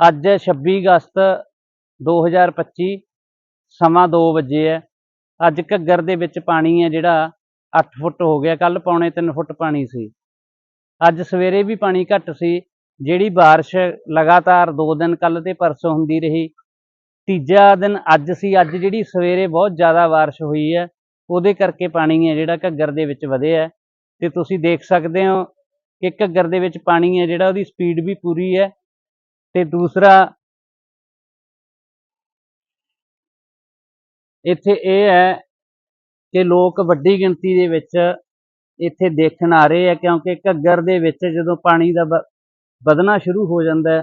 ਅੱਜ 26 ਅਗਸਤ 2025 ਸਮਾਂ 2 ਵਜੇ ਹੈ। ਅੱਜ ਘੱਗਰ ਦੇ ਵਿੱਚ ਪਾਣੀ ਹੈ ਜਿਹੜਾ 8 ਫੁੱਟ ਹੋ ਗਿਆ। ਕੱਲ ਪੌਣੇ 3 ਫੁੱਟ ਪਾਣੀ ਸੀ। ਅੱਜ ਸਵੇਰੇ ਵੀ ਪਾਣੀ ਘੱਟ ਸੀ। ਜਿਹੜੀ ਬਾਰਿਸ਼ ਲਗਾਤਾਰ 2 ਦਿਨ ਕੱਲ ਤੇ ਪਰਸੋਂ ਹੁੰਦੀ ਰਹੀ। ਤੀਜਾ ਦਿਨ ਅੱਜ ਸੀ। ਅੱਜ ਜਿਹੜੀ ਸਵੇਰੇ ਬਹੁਤ ਜ਼ਿਆਦਾ ਬਾਰਿਸ਼ ਹੋਈ ਹੈ, ਉਹਦੇ ਕਰਕੇ ਪਾਣੀ ਹੈ ਜਿਹੜਾ ਘੱਗਰ ਦੇ ਵਿੱਚ ਵਧਿਆ ਹੈ। ਤੇ ਤੁਸੀਂ ਦੇਖ ਸਕਦੇ ਹੋ ਕਿ ਘੱਗਰ ਦੇ ਵਿੱਚ ਪਾਣੀ ਹੈ ਜਿਹੜਾ, ਉਹਦੀ ਸਪੀਡ ਵੀ ਪੂਰੀ ਹੈ। ਤੇ ਦੂਸਰਾ ਇੱਥੇ ਇਹ ਹੈ ਕਿ ਲੋਕ ਵੱਡੀ ਗਿਣਤੀ ਦੇ ਵਿੱਚ ਇੱਥੇ ਦੇਖਣ ਆ ਰਹੇ ਆ, ਕਿਉਂਕਿ ਘੱਗਰ ਦੇ ਵਿੱਚ ਜਦੋਂ ਪਾਣੀ ਦਾ ਵਧਣਾ ਸ਼ੁਰੂ ਹੋ ਜਾਂਦਾ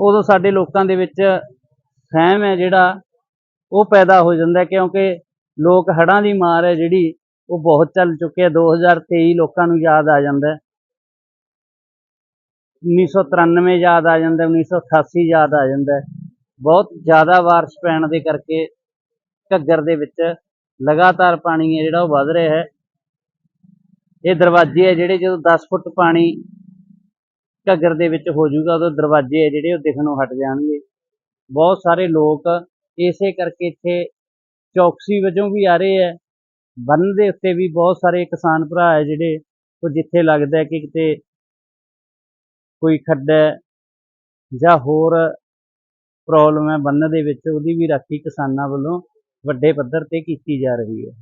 ਉਦੋਂ ਸਾਡੇ ਲੋਕਾਂ ਦੇ ਵਿੱਚ ਸਹਿਮ ਹੈ ਜਿਹੜਾ ਉਹ ਪੈਦਾ ਹੋ ਜਾਂਦਾ ਕਿਉਂਕਿ ਲੋਕ ਹੜ੍ਹਾਂ ਦੀ ਮਾਰ ਹੈ ਜਿਹੜੀ, ਉਹ ਬਹੁਤ ਚੱਲ ਚੁੱਕੇ ਆ 2023 ਲੋਕਾਂ ਨੂੰ ਯਾਦ ਆ ਜਾਂਦਾ 1993 ਯਾਦ ਆ ਜਾਂਦਾ ਹੈ 1988 ਯਾਦ ਆ ਜਾਂਦਾ। ਬਹੁਤ ਜ਼ਿਆਦਾ ਬਾਰਿਸ਼ ਪੈਣ ਦੇ ਕਰਕੇ ਘੱਗਰ ਦੇ ਵਿੱਚ ਲਗਾਤਾਰ ਪਾਣੀ ਹੈ ਜਿਹੜਾ ਉਹ ਵੱਧ ਰਿਹਾ ਹੈ। ਇਹ ਦਰਵਾਜ਼ੇ ਹੈ ਜਿਹੜੇ ਜਦੋਂ 10 ਫੁੱਟ ਪਾਣੀ ਘੱਗਰ ਦੇ ਵਿੱਚ ਹੋ ਜਾਊਗਾ, ਉਦੋਂ ਦਰਵਾਜ਼ੇ ਹੈ ਜਿਹੜੇ ਉਹ ਦਿਖਣੋਂ ਹਟ ਜਾਣਗੇ। ਬਹੁਤ ਸਾਰੇ ਲੋਕ ਇਸੇ ਕਰਕੇ ਇੱਥੇ ਚੌਕਸੀ ਵਜੋਂ ਵੀ ਆ ਰਹੇ ਹੈ ਬੰਨ ਦੇ ਉੱਤੇ ਵੀ ਬਹੁਤ ਸਾਰੇ ਕਿਸਾਨ ਭਰਾ ਹੈ ਜਿਹੜੇ ਉਹ ਜਿੱਥੇ ਲੱਗਦਾ ਕਿ ਕਿਤੇ ਕੋਈ ਖੱਡ ਹੈ ਜਾਂ ਹੋਰ ਪ੍ਰੋਬਲਮ ਹੈ ਬੰਨ ਦੇ ਵਿੱਚ ਉਹਦੀ ਵੀ ਰਾਖੀ ਕਿਸਾਨਾਂ ਵੱਲੋਂ ਵੱਡੇ ਪੱਧਰ ਤੇ ਕੀਤੀ ਜਾ ਰਹੀ ਹੈ।